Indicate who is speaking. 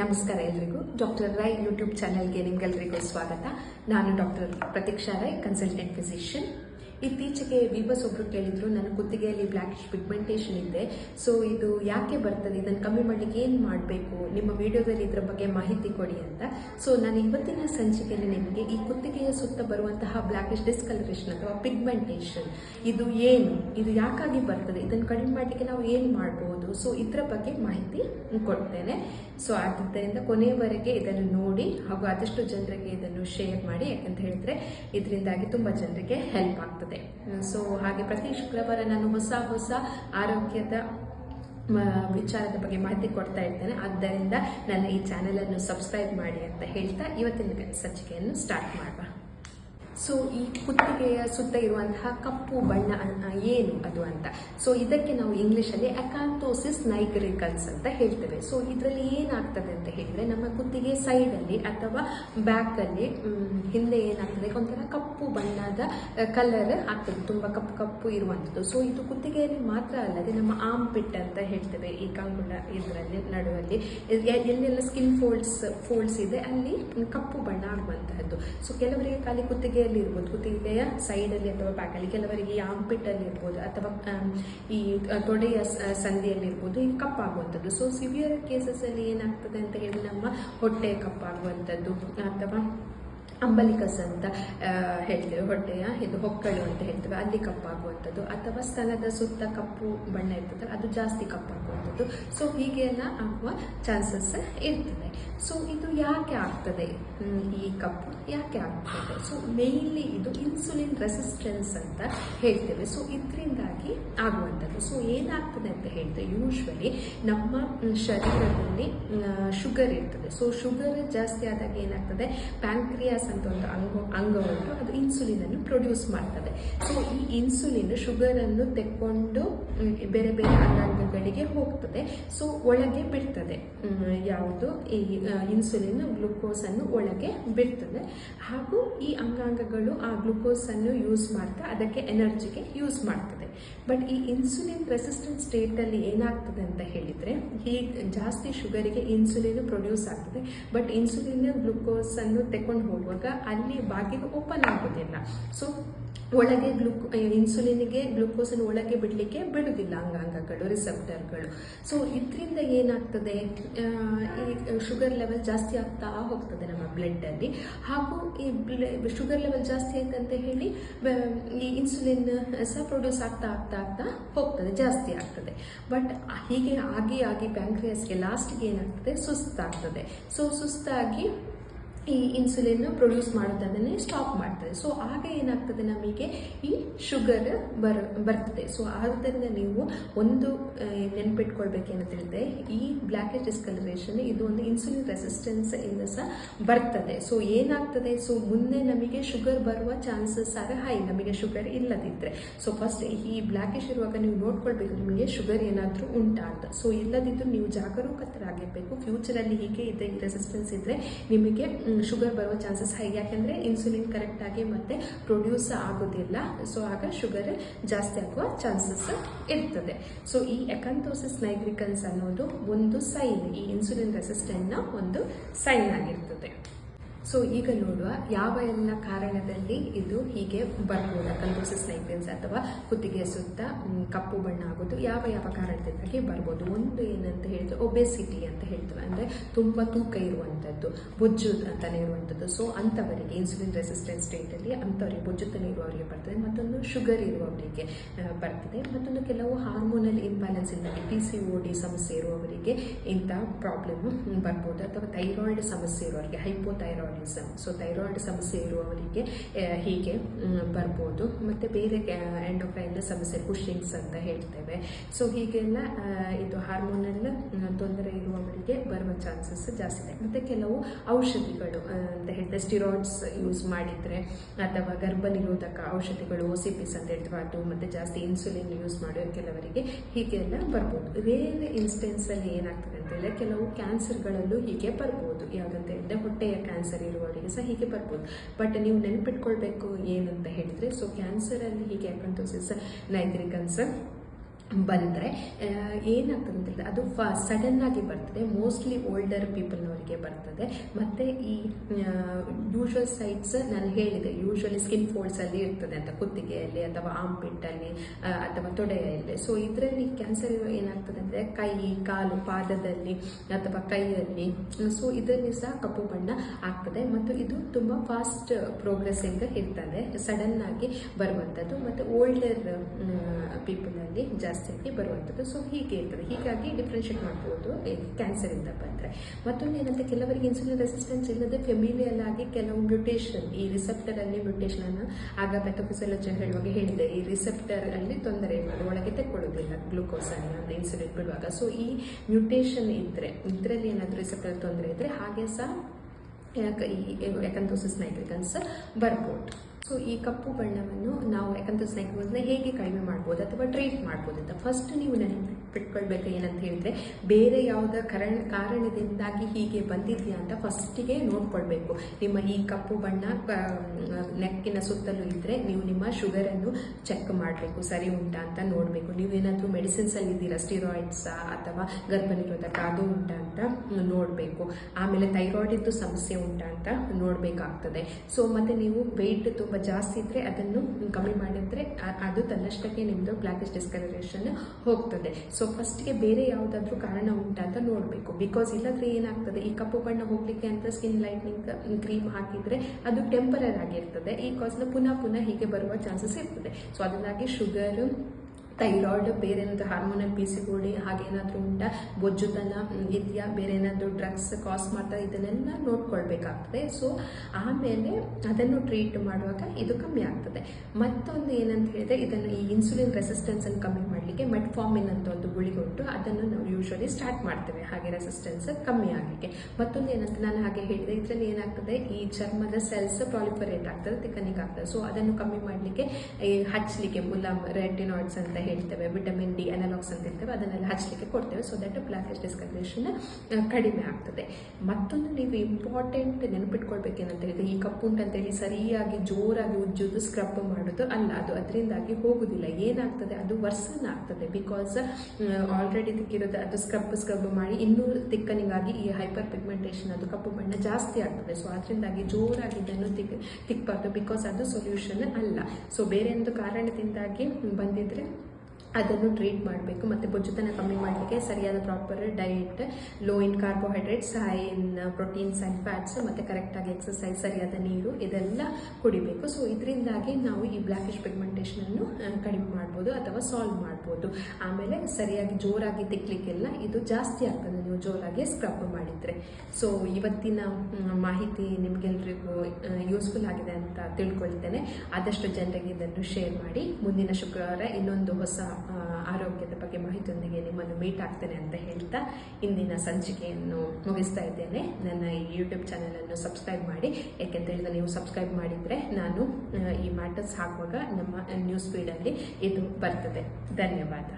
Speaker 1: ನಮಸ್ಕಾರ ಎಲ್ರಿಗೂ. Doctor Rai YouTube ಚಾನೆಲ್ಗೆ ನಿಮ್ಗೆಲ್ರಿಗೂ ಸ್ವಾಗತ. ನಾನು doctor Pratiksha Rai consultant physician ಇತ್ತೀಚೆಗೆ ವಿವಸ್ ಒಬ್ರು ಕೇಳಿದ್ರು, ನನ್ನ ಕುತ್ತಿಗೆಯಲ್ಲಿ ಬ್ಲ್ಯಾಕಿಶ್ ಪಿಗ್ಮೆಂಟೇಷನ್ ಇದೆ. ಸೊ ಇದು ಯಾಕೆ ಬರ್ತದೆ? ಇದನ್ನು ಕಮ್ಮಿ ಮಾಡಲಿಕ್ಕೆ ಏನು ಮಾಡಬೇಕು? ನಿಮ್ಮ ವಿಡಿಯೋದಲ್ಲಿ ಇದರ ಬಗ್ಗೆ ಮಾಹಿತಿ ಕೊಡಿ ಅಂತ. ಸೊ ನಾನು ಇವತ್ತಿನ ಸಂಚಿಕೆಯಲ್ಲಿ ನಿಮಗೆ ಈ ಕುತ್ತಿಗೆಯ ಸುತ್ತ ಬರುವಂತಹ ಬ್ಲ್ಯಾಕಿಶ್ ಡಿಸ್ಕಲರೇಷನ್ ಅಥವಾ ಪಿಗ್ಮೆಂಟೇಷನ್ ಇದು ಏನು? ಇದು ಯಾಕಾಗಿ ಬರ್ತದೆ? ಇದನ್ನು ಕಡಿಮೆ ಮಾಡಲಿಕ್ಕೆ ನಾವು ಏನು ಮಾಡ್ಬೋದು? ಸೊ ಇದರ ಬಗ್ಗೆ ಮಾಹಿತಿ ಕೊಡ್ತೇನೆ. ಸೊ ಆದ್ದರಿಂದ ಕೊನೆಯವರೆಗೆ ಇದನ್ನು ನೋಡಿ, ಹಾಗೂ ಆದಷ್ಟು ಜನರಿಗೆ ಇದನ್ನು ಶೇರ್ ಮಾಡಿ, ಯಾಕಂತ ಹೇಳಿದ್ರೆ ಇದರಿಂದಾಗಿ ತುಂಬ ಜನರಿಗೆ ಹೆಲ್ಪ್ ಆಗ್ತದೆ. ಸೊ ಹಾಗೆ ಪ್ರತಿ ಶುಕ್ರವಾರ ನಾನು ಹೊಸ ಹೊಸ ಆರೋಗ್ಯದ ವಿಚಾರದ ಬಗ್ಗೆ ಮಾಹಿತಿ ಕೊಡ್ತಾ ಇರ್ತೇನೆ. ಆದ್ದರಿಂದ ನನ್ನ ಈ ಚಾನೆಲನ್ನು ಸಬ್ಸ್ಕ್ರೈಬ್ ಮಾಡಿ ಅಂತ ಹೇಳ್ತಾ ಇವತ್ತಿನ ಸಂಚಿಕೆಯನ್ನು ಸ್ಟಾರ್ಟ್ ಮಾಡುವ. ಸೊ ಈ ಕುತ್ತಿಗೆಯ ಸುತ್ತ ಇರುವಂತಹ ಕಪ್ಪು ಬಣ್ಣ ಏನು ಅದು ಅಂತ. ಸೊ ಇದಕ್ಕೆ ನಾವು ಇಂಗ್ಲಿಷಲ್ಲಿ ಅಕಾಂತೋಸಿಸ್ ನೈಗ್ರಿಕಲ್ಸ್ ಅಂತ ಹೇಳ್ತೇವೆ. ಸೊ ಇದರಲ್ಲಿ ಏನಾಗ್ತದೆ ಅಂತ ಹೇಳಿದ್ರೆ ನಮ್ಮ ಕುತ್ತಿಗೆ ಸೈಡಲ್ಲಿ ಅಥವಾ ಬ್ಯಾಕಲ್ಲಿ ಹಿಂದೆ ಏನಾಗ್ತದೆ? ಒಂಥರ ಕಪ್ಪು ಬಣ್ಣದ ಕಲರ್ ಆಗ್ತದೆ. ತುಂಬ ಕಪ್ಪು ಕಪ್ಪು ಇರುವಂಥದ್ದು. ಸೊ ಇದು ಕುತ್ತಿಗೆಯಲ್ಲಿ ಮಾತ್ರ ಅಲ್ಲದೆ ನಮ್ಮ ಆಮ್ ಪಿಟ್ ಅಂತ ಹೇಳ್ತೇವೆ. ಈ ಕಂಗುಳ ಇದರಲ್ಲಿ, ನಡುವಲ್ಲಿ. ಎಲ್ಲೆಲ್ಲ ಸ್ಕಿನ್ ಫೋಲ್ಡ್ಸ್ ಫೋಲ್ಡ್ಸ್ ಇದೆ. ಅಲ್ಲಿ ಕಪ್ಪು ಬಣ್ಣ ಆಗುವಂತಹದ್ದು. ಸೊ ಕೆಲವರಿಗೆ ಖಾಲಿ ಕುತ್ತಿಗೆಯಲ್ಲಿ ಇರ್ಬೋದು ಕುತ್ತಿಗೆಯ ಸೈಡಲ್ಲಿ ಅಥವಾ ಬ್ಯಾಕಲ್ಲಿ ಕೆಲವರಿಗೆ ಈ ಆಂಪಿಟ್ಟಲ್ಲಿ ಇರ್ಬೋದು ಅಥವಾ ಈ ಅ, ತೊಡೆಯ ಸಂಧಿಯಲ್ಲಿ ಇರ್ಬೋದು ಈ ಕಪ್ಪಾಗುವಂಥದ್ದು. ಸೊ ಸಿವಿಯರ್ ಕೇಸಸಲ್ಲಿ ಏನಾಗ್ತದೆ ಅಂತ ಹೇಳಿ ನಮ್ಮ ಹೊಟ್ಟೆ ಕಪ್ಪಾಗುವಂಥದ್ದು ಅಥವಾ ಅಂಬಲಿಕಸ್ ಅಂತ ಹೇಳ್ತೇವೆ, ಹೊಟ್ಟೆಯ ಇದು ಹೊಕ್ಕಳು ಅಂತ ಹೇಳ್ತೇವೆ, ಅಲ್ಲಿ ಕಪ್ಪಾಗುವಂಥದ್ದು, ಅಥವಾ ಸ್ತನದ ಸುತ್ತ ಕಪ್ಪು ಬಣ್ಣ ಇರ್ತದೆ, ಅದು ಜಾಸ್ತಿ ಕಪ್ಪಾಗುವಂಥದ್ದು. ಸೊ ಹೀಗೆಲ್ಲ ಆಗುವ ಚಾನ್ಸಸ್ ಇರ್ತದೆ. ಸೊ ಇದು ಯಾಕೆ ಆಗ್ತದೆ? ಈ ಕಪ್ಪು ಯಾಕೆ ಆಗ್ತದೆ? ಸೊ ಮೇಯ್ನ್ಲಿ ಇದು ಇನ್ಸುಲಿನ್ ರೆಸಿಸ್ಟೆನ್ಸ್ ಅಂತ ಹೇಳ್ತೇವೆ. ಸೊ ಇದರಿಂದಾಗಿ ಆಗುವಂಥದ್ದು. ಸೊ ಏನಾಗ್ತದೆ ಅಂತ ಹೇಳಿದ್ರೆ ಯೂಶ್ವಲಿ ನಮ್ಮ ಶರೀರದಲ್ಲಿ ಶುಗರ್ ಇರ್ತದೆ. ಸೊ ಶುಗರ್ ಜಾಸ್ತಿ ಆದಾಗ ಏನಾಗ್ತದೆ? ಪ್ಯಾಂಕ್ರಿಯಾಸ್ ಅಂತ ಒಂದು ಅಂಗ ಅಂಗವನ್ನು ಅದು ಇನ್ಸುಲಿನ್ ಅನ್ನು ಪ್ರೊಡ್ಯೂಸ್ ಮಾಡ್ತದೆ. ಸೊ ಈ ಇನ್ಸುಲಿನ್ ಶುಗರ್ ಅನ್ನು ತೆಕ್ಕೊಂಡು ಬೇರೆ ಬೇರೆ ಅಂಗಾಂಗಗಳಿಗೆ ಹೋಗ್ತದೆ. ಸೊ ಒಳಗೆ ಬಿಡ್ತದೆ. ಯಾವುದು? ಈ ಇನ್ಸುಲಿನ್ ಗ್ಲುಕೋಸ್ ಅನ್ನು ಒಳಗೆ ಬಿಡ್ತದೆ. ಹಾಗೂ ಈ ಅಂಗಾಂಗಗಳು ಆ ಗ್ಲುಕೋಸ್ ಅನ್ನು ಯೂಸ್ ಮಾಡ್ತಾ ಅದಕ್ಕೆ ಎನರ್ಜಿಗೆ ಯೂಸ್ ಮಾಡ್ತದೆ. ಬಟ್ ಈ ಇನ್ಸುಲಿನ್ ರೆಸಿಸ್ಟೆಂಟ್ ಸ್ಟೇಟ್ ಅಲ್ಲಿ ಏನಾಗ್ತದೆ ಅಂತ ಹೇಳಿದ್ರೆ, ಈ ಜಾಸ್ತಿ ಶುಗರಿಗೆ ಇನ್ಸುಲಿನ್ ಪ್ರೊಡ್ಯೂಸ್ ಆಗ್ತದೆ. ಬಟ್ ಇನ್ಸುಲಿನ್ ಗ್ಲುಕೋಸ್ ಅನ್ನು ತೆಕೊಂಡು ಹೋಗುವಾಗ ಅಲ್ಲಿ ಬಾಗಿಲು ಓಪನ್ ಆಗೋದಿಲ್ಲ. ಸೊ ಒಳಗೆ ಗ್ಲುಕೋ ಇನ್ಸುಲಿನ್ಗೆ ಗ್ಲುಕೋಸನ್ನು ಒಳಗೆ ಬಿಡಲಿಕ್ಕೆ ಬಿಡುವುದಿಲ್ಲ ಅಂಗಾಂಗಗಳು ರಿಸೆಪ್ಟರ್ಗಳು ಸೊ ಇದರಿಂದ ಏನಾಗ್ತದೆ? ಈ ಶುಗರ್ ಲೆವೆಲ್ ಜಾಸ್ತಿ ಆಗ್ತಾ ಹೋಗ್ತದೆ ನಮ್ಮ ಬ್ಲಡ್ಡಲ್ಲಿ ಹಾಗೂ ಈ ಶುಗರ್ ಲೆವೆಲ್ ಜಾಸ್ತಿ ಆಯ್ತಂತ ಹೇಳಿ ಈ ಇನ್ಸುಲಿನ್ ಸಹ ಪ್ರೊಡ್ಯೂಸ್ ಆಗ್ತಾ ಆಗ್ತಾ ಆಗ್ತಾ ಹೋಗ್ತದೆ, ಜಾಸ್ತಿ ಆಗ್ತದೆ. ಬಟ್ ಹೀಗೆ ಆಗಿ ಆಗಿ ಪ್ಯಾಂಕ್ರಿಯಸ್ಗೆ ಲಾಸ್ಟ್ಗೆ ಏನಾಗ್ತದೆ? ಸುಸ್ತಾಗ್ತದೆ. ಸೊ ಸುಸ್ತಾಗಿ ಈ ಇನ್ಸುಲಿನ್ ಪ್ರೊಡ್ಯೂಸ್ ಮಾಡೋದನ್ನೇ ಸ್ಟಾಪ್ ಮಾಡ್ತದೆ ಸೊ ಆಗ ಏನಾಗ್ತದೆ ನಮಗೆ ಈ ಶುಗರ್ ಬರ್, ಬರ್ತದೆ. ಸೊ ಆದ್ದರಿಂದ ನೀವು ಒಂದು ನೆನ್ಪಿಟ್ಕೊಳ್ಬೇಕು ನೆನ್ಪಿಟ್ಕೊಳ್ಬೇಕೇನಂತ ಹೇಳಿದ್ರೆ, ಈ ಬ್ಲ್ಯಾಕ್ ಡಿಸ್ಕಲರೇಷನ್ ಇದು ಒಂದು ಇನ್ಸುಲಿನ್ ರೆಸಿಸ್ಟೆನ್ಸ್ ಇಂದ ಸಹ ಬರ್ತದೆ. ಸೊ ಏನಾಗ್ತದೆ? ಸೊ ಮುಂದೆ ನಮಗೆ ಶುಗರ್ ಬರುವ ಚಾನ್ಸಸ್ ಆಗ ಹೈ ನಮಗೆ ಶುಗರ್ ಇಲ್ಲದಿದ್ದರೆ ಸೊ ಫಸ್ಟ್ ಈ ಬ್ಲ್ಯಾಕೇಜ್ ಇರುವಾಗ ನೀವು ನೋಡ್ಕೊಳ್ಬೇಕು ನಿಮಗೆ ಶುಗರ್ ಏನಾದರೂ ಉಂಟಾ ಅಂತ. ಸೊ ಇಲ್ಲದಿದ್ದರೂ ನೀವು ಜಾಗರೂಕತರಾಗಿರ್ಬೇಕು ಫ್ಯೂಚರಲ್ಲಿ ಹೀಗೆ ಇದೆ ರೆಸಿಸ್ಟೆನ್ಸ್ ಇದ್ರೆ ನಿಮಗೆ ಶುಗರ್ ಬರುವ ಚಾನ್ಸಸ್ ಹೈ ಯಾಕೆಂದರೆ ಇನ್ಸುಲಿನ್ ಕರೆಕ್ಟಾಗಿ ಮತ್ತೆ ಪ್ರೊಡ್ಯೂಸ್ ಆಗೋದಿಲ್ಲ. ಸೊ ಆಗ ಶುಗರ್ ಜಾಸ್ತಿ ಆಗುವ ಚಾನ್ಸಸ್ ಇರ್ತದೆ. ಸೊ ಈ ಎಕಂತೋಸಿಸ್ ನೈಗ್ರಿಕನ್ಸ್ ಅನ್ನೋದು ಒಂದು ಸೈನ್ ಈ ಇನ್ಸುಲಿನ್ ರೆಸಿಸ್ಟೆಂಟ್ನ ಒಂದು ಸೈನ್ ಆಗಿರ್ತದೆ. ಸೊ ಈಗ ನೋಡುವ ಯಾವ ಎಲ್ಲ ಕಾರಣದಲ್ಲಿ ಇದು ಹೀಗೆ ಬರ್ಬೋದು? ಕಂದೋಸಿಸ್ ನೈಗ್ರೆನ್ಸ್ ಅಥವಾ ಕುತ್ತಿಗೆ ಸುತ್ತ ಕಪ್ಪು ಬಣ್ಣ ಆಗೋದು ಯಾವ ಯಾವ ಕಾರಣದಿಂದಾಗಿ ಬರ್ಬೋದು? ಒಂದು ಏನಂತ ಹೇಳಿದ್ರೆ ಒಬೆಸಿಟಿ ಅಂತ ಹೇಳ್ತೇವೆ. ಅಂದರೆ ತುಂಬ ತೂಕ ಇರುವಂಥದ್ದು ಬೊಜ್ಜು ಅಂತಲೇ ಇರುವಂಥದ್ದು. ಸೊ ಅಂಥವರಿಗೆ ಇನ್ಸುಲಿನ್ ರೆಸಿಸ್ಟೆನ್ಸ್ ಸ್ಟೇಟಲ್ಲಿ ಅಂಥವರಿಗೆ ಬೊಜ್ಜುತನ ಇರುವವರಿಗೆ ಬರ್ತದೆ. ಮತ್ತೊಂದು ಶುಗರ್ ಇರುವವರಿಗೆ ಬರ್ತದೆ. ಮತ್ತೊಂದು ಕೆಲವು ಹಾರ್ಮೋನಲ್ ಇಂಬ್ಯಾಲೆನ್ಸ್ ಇಂದಾಗಿ ಪಿ ಸಿ ಒ ಡಿ ಸಮಸ್ಯೆ ಇರುವವರಿಗೆ ಇಂಥ ಪ್ರಾಬ್ಲಮ್ ಬರ್ಬೋದು. ಅಥವಾ ಥೈರಾಯ್ಡ್ ಸಮಸ್ಯೆ ಇರುವವರಿಗೆ ಹೈಪೋಥೈರಾಯ್ಡಿಸಮ್ ಸೊ ಥೈರಾಯ್ಡ್ ಸಮಸ್ಯೆ ಇರುವವರಿಗೆ ಹೀಗೆ ಬರ್ಬೋದು. ಮತ್ತು ಬೇರೆ ಎಂಡೋಕ್ರೈನ್ ಸಮಸ್ಯೆ ಕುಶಿಂಗ್ಸ್ ಅಂತ ಹೇಳ್ತೇವೆ. ಸೊ ಹೀಗೆಲ್ಲ ಇದು ಹಾರ್ಮೋನಲ್ ತೊಂದರೆ ಇರುವವರಿಗೆ ಬರುವ ಚಾನ್ಸಸ್ ಜಾಸ್ತಿ ಇದೆ. ಮತ್ತು ಕೆಲವು ಔಷಧಿಗಳು ಅಂತ ಹೇಳಿದ್ರೆ ಸ್ಟಿರಾಯ್ಡ್ಸ್ ಯೂಸ್ ಮಾಡಿದರೆ, ಅಥವಾ ಗರ್ಭ ನಿರೋಧಕ ಔಷಧಿಗಳು ಒ ಸಿ ಪಿಸ್ ಅಂತ ಹೇಳ್ತೇವೆ. ಅದು ಮತ್ತು ಜಾಸ್ತಿ ಇನ್ಸುಲಿನ್ ಯೂಸ್ ಮಾಡೋ ಕೆಲವರಿಗೆ ಹೀಗೆಲ್ಲ ಬರ್ಬೋದು. ರೇರ್ ಇನ್ಸ್ಟೆನ್ಸಲ್ಲಿ ಏನಾಗ್ತದೆ? ಹೇಳಿದ್ರೆ ಕೆಲವು ಕ್ಯಾನ್ಸರ್ಗಳಲ್ಲೂ ಹೀಗೆ ಬರ್ಬೋದು. ಯಾವುದಂತ ಹೇಳಿದ್ರೆ ಹೊಟ್ಟೆಯ ಕ್ಯಾನ್ಸರ್ ಇರುವವರಿಗೆ ಸಹ ಹೀಗೆ ಬರ್ಬೋದು. ಬಟ್ ನೀವು ನೆನ್ಪಿಟ್ಕೊಳ್ಬೇಕು ಏನಂತ ಹೇಳಿದ್ರೆ ಸೊ ಕ್ಯಾನ್ಸರಲ್ಲಿ ಹೀಗೆ ಅಕಂತೋಸಿಸ್ ನೈಗ್ರಿಕನ್ಸ್ ಬಂದರೆ ಏನಾಗ್ತದೆ ಅದು ಫ ಸಡನ್ನಾಗಿ ಬರ್ತದೆ ಮೋಸ್ಟ್ಲಿ ಓಲ್ಡರ್ ಪೀಪಲ್ನವರಿಗೆ ಬರ್ತದೆ. ಮತ್ತು ಈ ಯೂಶ್ವಲ್ ಸೈಟ್ಸ್ ನಾನು ಹೇಳಿದೆ ಯೂಶ್ವಲಿ ಸ್ಕಿನ್ ಫೋಲ್ಡ್ಸಲ್ಲಿ ಇರ್ತದೆ ಅಂತ, ಕುತ್ತಿಗೆಯಲ್ಲಿ ಅಥವಾ ಆಂಪಿಟ್ಟಲ್ಲಿ ಅಥವಾ ತೊಡೆಯಲ್ಲಿ. ಸೊ ಇದರಲ್ಲಿ ಕ್ಯಾನ್ಸರ್ ಏನಾಗ್ತದೆ ಅಂದರೆ ಕೈ, ಕಾಲು ಪಾದದಲ್ಲಿ ಅಥವಾ ಕೈಯಲ್ಲಿ ಸೊ ಇದರಲ್ಲಿ ಸಹ ಕಪ್ಪು ಬಣ್ಣ ಆಗ್ತದೆ. ಮತ್ತು ಇದು ತುಂಬ ಫಾಸ್ಟ್ ಪ್ರೋಗ್ರೆಸ್ಸಿಂಗ್ ಇರ್ತದೆ ಸಡನ್ನಾಗಿ ಬರುವಂಥದ್ದು. ಮತ್ತು ಓಲ್ಡರ್ ಪೀಪಲಲ್ಲಿ ಜಾಸ್ತಿಯಾಗಿ ಬರುವಂಥದ್ದು. ಸೊ ಹೀಗೆ ಇರ್ತದೆ. ಹೀಗಾಗಿ ಡಿಫ್ರೆನ್ಷಿಯೇಟ್ ಮಾಡ್ಬೋದು ಕ್ಯಾನ್ಸರಿಂದ ಬಂದರೆ. ಮತ್ತೊಂದು ಏನಂತ ಕೆಲವರಿಗೆ ಇನ್ಸುಲಿನ್ ರೆಸಿಸ್ಟೆನ್ಸ್ ಇಲ್ಲದೆ ಫೆಮಿಲಿಯಲ್ ಆಗಿ ಕೆಲವು ಮ್ಯೂಟೇಷನ್ ಈ ರಿಸೆಪ್ಟರ್ ಅಲ್ಲಿ ಮ್ಯೂಟೇಷನ್ ಅನ್ನು ಆಗ ಪೆಥೋಫಿಸಿಯಾಲಜಿ ಹೇಳುವಾಗ ಹೇಳಿದೆ ಈ ರಿಸೆಪ್ಟರ್ ಅಲ್ಲಿ ತೊಂದರೆ ಮಾಡೋದು ಒಳಗೆ ತೆಕ್ಕೊಳ್ಳೋದಿಲ್ಲ ಗ್ಲೂಕೋಸ್ ಅನ್ನು ಅಂದರೆ ಇನ್ಸುಲಿನ್ ಬಿಡುವಾಗ. ಸೊ ಈ ಮ್ಯೂಟೇಷನ್ ಇದ್ದರೆ ಇದರಲ್ಲಿ ಏನಾದರೂ ರಿಸೆಪ್ಟರ್ ತೊಂದರೆ ಇದ್ದರೆ ಹಾಗೆ ಸಹ ಯಾಕೆ ಈ ಎಕಂತೋಸಿಸ್ ನೈಗ್ರಿಕನ್ಸ್ ಬರ್ಬೋದು. ಸೊ ಈ ಕಪ್ಪು ಬಣ್ಣವನ್ನು ನಾವು ಯಾಕಂದ್ರೆ ಹೇಗೆ ಕಡಿಮೆ ಮಾಡ್ಬೋದು ಅಥವಾ ಟ್ರೀಟ್ ಮಾಡ್ಬೋದು ಅಂತ ಫಸ್ಟ್ ನೀವು ನೆನಪಿಟ್ಕೊಳ್ಬೇಕು ಏನಂತ ಹೇಳಿದ್ರೆ, ಬೇರೆ ಯಾವುದೋ ಕಾರಣ, ಕಾರಣದಿಂದಾಗಿ ಹೀಗೆ ಬಂದಿದೆಯಾ ಅಂತ ಫಸ್ಟಿಗೆ ನೋಡ್ಕೊಳ್ಬೇಕು. ನಿಮ್ಮ ಈ ಕಪ್ಪು ಬಣ್ಣ ನೆಕ್ಕಿನ ಸುತ್ತಲೂ ಇದ್ದರೆ ನೀವು ನಿಮ್ಮ ಶುಗರನ್ನು ಚೆಕ್ ಮಾಡಬೇಕು, ಸರಿ ಉಂಟಾ ಅಂತ ನೋಡಬೇಕು. ನೀವೇನಾದರೂ ಮೆಡಿಸಿನ್ಸಲ್ಲಿ ಇದ್ದೀರಾ ಸ್ಟಿರಾಯ್ಡ್ಸಾ ಅಥವಾ ಗರ್ಭನಿರೋಧಕ ಅದು ಉಂಟಾ ಅಂತ ನೋಡಬೇಕು. ಆಮೇಲೆ ಥೈರಾಯ್ಡಿದ್ದು ಸಮಸ್ಯೆ ಉಂಟಾ ಅಂತ ನೋಡಬೇಕಾಗ್ತದೆ. ಸೊ ಮತ್ತೆ ನೀವು ವೆಯ್ಟ್ ತುಂಬ ಜಾಸ್ತಿ ಇದ್ದರೆ ಅದನ್ನು ಕಮ್ಮಿ ಮಾಡಿದ್ರೆ ಅದು ತನ್ನಷ್ಟಕ್ಕೆ ನಿಮ್ಮದು ಬ್ಲ್ಯಾಕಿಶ್ ಡಿಸ್ಕಲರೇಷನ್ ಹೋಗ್ತದೆ. ಸೊ ಫಸ್ಟ್ಗೆ ಬೇರೆ ಯಾವುದಾದ್ರೂ ಕಾರಣ ಉಂಟಾ ಅಂತ ನೋಡಬೇಕು. ಬಿಕಾಸ್ ಇಲ್ಲದ್ರೆ ಏನಾಗ್ತದೆ? ಈ ಕಪ್ಪು ಬಣ್ಣ ಹೋಗ್ಲಿಕ್ಕೆ ಅಂತ ಸ್ಕಿನ್ ಲೈಟ್ನಿಂಗ್ ಕ್ರೀಮ್ ಹಾಕಿದ್ರೆ ಅದು ಟೆಂಪರರಿ ಆಗಿರ್ತದೆ. ಈ ಕಾಸ್ನ ಪುನಃ ಪುನಃ ಹೀಗೆ ಬರುವ ಚಾನ್ಸಸ್ ಇರ್ತದೆ. ಸೊ ಅದನ್ನಾಗಿ ಶುಗರ್ ಥೈರಾಯ್ಡ್ ಬೇರೆ ಏನಾದರೂ ಹಾರ್ಮೋನಲ್ ಪಿ ಸಿ ಗೋಳಿ ಹಾಗೇನಾದರೂ ಉಂಟಾ? ಬೊಜ್ಜುತನ ಇದೆಯಾ ಬೇರೆ ಏನಾದರೂ ಡ್ರಗ್ಸ್ ಕಾಸ್ ಮಾಡ್ತಾ ಇದನ್ನೆಲ್ಲ ನೋಡ್ಕೊಳ್ಬೇಕಾಗ್ತದೆ. ಸೊ ಆಮೇಲೆ ಅದನ್ನು ಟ್ರೀಟ್ ಮಾಡುವಾಗ ಇದು ಕಮ್ಮಿ ಆಗ್ತದೆ. ಮತ್ತೊಂದು ಏನಂತ ಹೇಳಿದ್ರೆ, ಇದನ್ನು ಈ ಇನ್ಸುಲಿನ್ ರೆಸಿಸ್ಟೆನ್ಸನ್ನು ಕಮ್ಮಿ ಮಾಡಲಿಕ್ಕೆ ಮೆಟ್ಫಾರ್ಮಿನ್ ಅಂತ ಒಂದು ಗುಳಿಗೆ ಉಂಟು ಅದನ್ನು ನಾವು ಯೂಶ್ವಲಿ ಸ್ಟಾರ್ಟ್ ಮಾಡ್ತೇವೆ. ಹಾಗೆ ರೆಸಿಸ್ಟೆನ್ಸ್ ಕಮ್ಮಿ ಆಗಲಿಕ್ಕೆ. ಮತ್ತೊಂದು ಏನಂತ ನಾನು ಹಾಗೆ ಹೇಳಿದೆ, ಇದರಲ್ಲಿ ಏನಾಗ್ತದೆ, ಈ ಚರ್ಮದ ಸೆಲ್ಸ್ ಪ್ರಾಲಿಫರೇಟ್ ಆಗ್ತದೆ ತಿಕ್ಕನಿಕ್ ಆಗ್ತದೆ. ಸೊ ಅದನ್ನು ಕಮ್ಮಿ ಮಾಡಲಿಕ್ಕೆ ಹಚ್ಚಲಿಕ್ಕೆ ಮುಲಾಮ್ ರೆಟಿನಾಯ್ಡ್ಸ್ ಅಂತ ಹೇಳ್ತೇವೆ ವಿಟಮಿನ್ ಡಿ ಅನಲಾಕ್ಸ್ ಅಂತ ಹೇಳ್ತೇವೆ, ಅದನ್ನೆಲ್ಲ ಹಚ್ಚಲಿಕ್ಕೆ ಕೊಡ್ತೇವೆ ಸೊ ದಟ್ ಬ್ಲ್ಯಾಕಿಶ್ ಡಿಸ್ಕಲರೇಷನ್ ಕಡಿಮೆ ಆಗ್ತದೆ. ಮತ್ತೊಂದು ನೀವು ಇಂಪಾರ್ಟೆಂಟ್ ನೆನಪಿಟ್ಕೊಳ್ಬೇಕೇನಂತ ಹೇಳಿದ್ರೆ, ಈ ಕಪ್ಪು ಉಂಟಂತೇಳಿ ಸರಿಯಾಗಿ ಜೋರಾಗಿ ಉಜ್ಜುದು ಸ್ಕ್ರಬ್ ಮಾಡೋದು ಅಲ್ಲ. ಅದು ಅದರಿಂದಾಗಿ ಹೋಗುದಿಲ್ಲ. ಏನಾಗ್ತದೆ? ಅದು ವರ್ಸನ್ ಆಗ್ತದೆ ಬಿಕಾಸ್ ಆಲ್ರೆಡಿ ತಿಕ್ಕಿರೋದು, ಅದು ಸ್ಕ್ರಬ್ ಸ್ಕ್ರಬ್ ಮಾಡಿ ಇನ್ನೂ ತಿಕ್ಕನಿಗಾಗಿ ಈ ಹೈಪರ್ ಪಿಗ್ಮೆಂಟೇಷನ್ ಅದು ಕಪ್ಪು ಬಣ್ಣ ಜಾಸ್ತಿ ಆಗ್ತದೆ. ಸೊ ಅದರಿಂದಾಗಿ ಜೋರಾಗಿ ಇದನ್ನು ತಿಕ್, ತಿಕ್ಬಾರ್ದು ಬಿಕಾಸ್ ಅದು ಸೊಲ್ಯೂಷನ್ ಅಲ್ಲ. ಸೊ ಬೇರೆ ಒಂದು ಕಾರಣದಿಂದಾಗಿ ಬಂದಿದ್ರೆ ಅದನ್ನು ಟ್ರೀಟ್ ಮಾಡಬೇಕು. ಮತ್ತು ಬೊಜ್ಜುತನ ಕಮ್ಮಿ ಮಾಡಲಿಕ್ಕೆ ಸರಿಯಾದ proper diet low in carbohydrates high in proteins and fats ಮತ್ತು ಕರೆಕ್ಟಾಗಿ ಎಕ್ಸಸೈಸ್ ಸರಿಯಾದ ನೀರು ಇದೆಲ್ಲ ಕುಡಿಬೇಕು. ಸೊ ಇದರಿಂದಾಗಿ ನಾವು ಈ ಬ್ಲ್ಯಾಕಿಶ್ ಪಿಗ್ಮೆಂಟೇಷನನ್ನು ಕಡಿಮೆ ಮಾಡ್ಬೋದು ಅಥವಾ ಸಾಲ್ವ್ ಮಾಡ್ಬೋದು. ಆಮೇಲೆ ಸರಿಯಾಗಿ ಜೋರಾಗಿ ತಿಕ್ಲಿಕ್ಕೆಲ್ಲ ಇದು ಜಾಸ್ತಿ ಆಗ್ತದೆ. ನೀವು ಜೋರಾಗಿ ಸ್ಕ್ರಬ್ ಮಾಡಿದರೆ. ಸೊ ಇವತ್ತಿನ ಮಾಹಿತಿ ನಿಮಗೆಲ್ರಿಗೂ ಯೂಸ್ಫುಲ್ ಆಗಿದೆ ಅಂತ ತಿಳ್ಕೊಳ್ತೇನೆ. ಆದಷ್ಟು ಜನರಿಗೆ ಇದನ್ನು ಶೇರ್ ಮಾಡಿ. ಮುಂದಿನ ಶುಕ್ರವಾರ ಇನ್ನೊಂದು ಹೊಸ ಆರೋಗ್ಯದ ಬಗ್ಗೆ ಮಾಹಿತಿಯೊಂದಿಗೆ ನಿಮ್ಮನ್ನು ಮೀಟ್ ಆಗ್ತೇನೆ ಅಂತ ಹೇಳ್ತಾ ಇಂದಿನ ಸಂಚಿಕೆಯನ್ನು ಮುಗಿಸ್ತಾ ಇದ್ದೇನೆ. ನನ್ನ ಈ ಯೂಟ್ಯೂಬ್ ಚಾನಲನ್ನು ಸಬ್ಸ್ಕ್ರೈಬ್ ಮಾಡಿ. ಯಾಕೆಂತ ಹೇಳಿದ್ರೆ ನೀವು ಸಬ್ಸ್ಕ್ರೈಬ್ ಮಾಡಿದರೆ ನಾನು ಈ ಮ್ಯಾಟರ್ಸ್ ಹಾಕುವಾಗ ನಮ್ಮ ನ್ಯೂಸ್ ಫೀಡಲ್ಲಿ ಇದು ಬರ್ತದೆ. ಧನ್ಯವಾದ.